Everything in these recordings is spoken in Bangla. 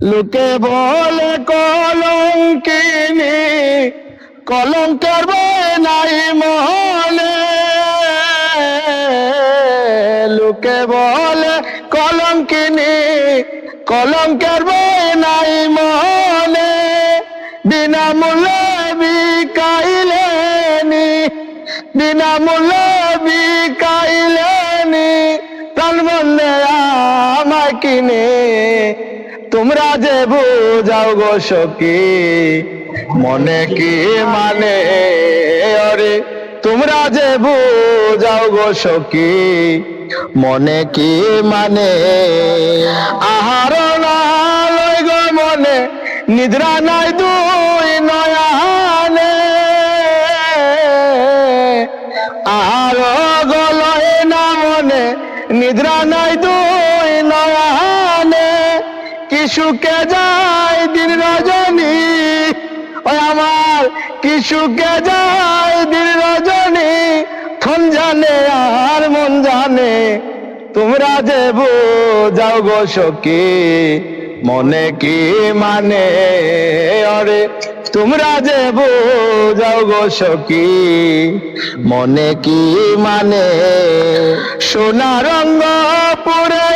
লোকে বলে কলঙ্কিনী, কলঙ্কের নাই মনে লোকে বলে কলঙ্কিনী, কলঙ্কের নাই মনে বিনামূল্যে বিকাইলেনি বিনামূল্যে বিকাইলেনি তোমরা যে বুঝাও গো সখী, মনে কি মানে? অরে তোমরা যে বুঝাও গো সখী, মনে কি মানে? আহার লই গো মনে, নিদ্রা নাই দুই নয়ানে। আর গলয় না মনে, নিদ্রা নাই দুই সুখে যায় দিন রজনী। ওই আমার কি সুখে যায় দিন রজনী। ক্ষণ জানে আর মন জানে, তোমরা যে যাও গো সখী, মনে কি মানে? অরে তোমরা যে যাও গো সখী, মনে কি মানে? সোনা রঙ্গ পুরে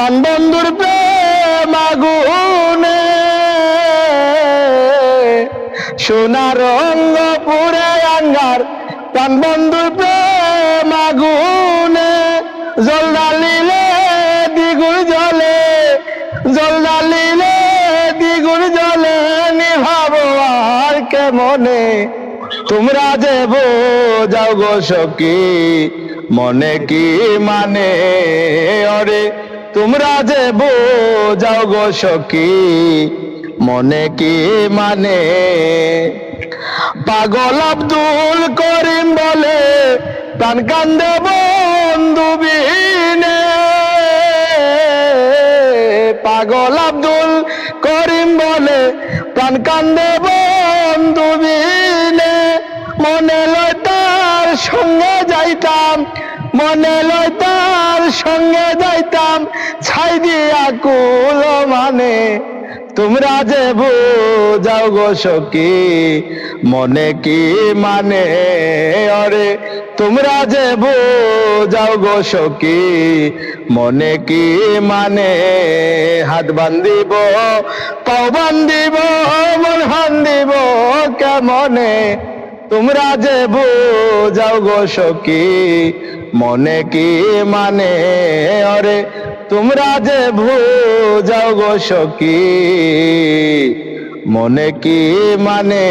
পান বন্ধুর প্রেম আগুনে। সোনা রঙ্গ পুরে আঙ্গার পান বন্ধুর প্রেম আগুনে। জল ডালিলে দ্বিগুণ জলে জল ডালিলে দ্বিগুণ জলে নিভাবো আর কেমনে? তোমরা যে যাও গো সখী, মনে কি মানে? অরে তোমরা যে যাও গো সখী, মনে কি মানে? পাগল আব্দুল করিম বলে, প্রাণ কান্দে বন্ধু বিনে। পাগল আব্দুল করিম বলে, প্রাণ কান্দে মনে লয় তার সঙ্গে যাইতাম, ছাই দিয়া কুল মানে। তোমরা যে যাও গো সখী, মনে কি মানে? অরে তোমরা যে যাও গো সখী, মনে কি মানে? হাত বান্ধিব, পাও বান্ধিব, মন বান্ধিব কেমনে? তোমরা যে যাও গো সখী মনে কি মানে? অরে তোমরা যে যাও গো সখী মনে কি মানে?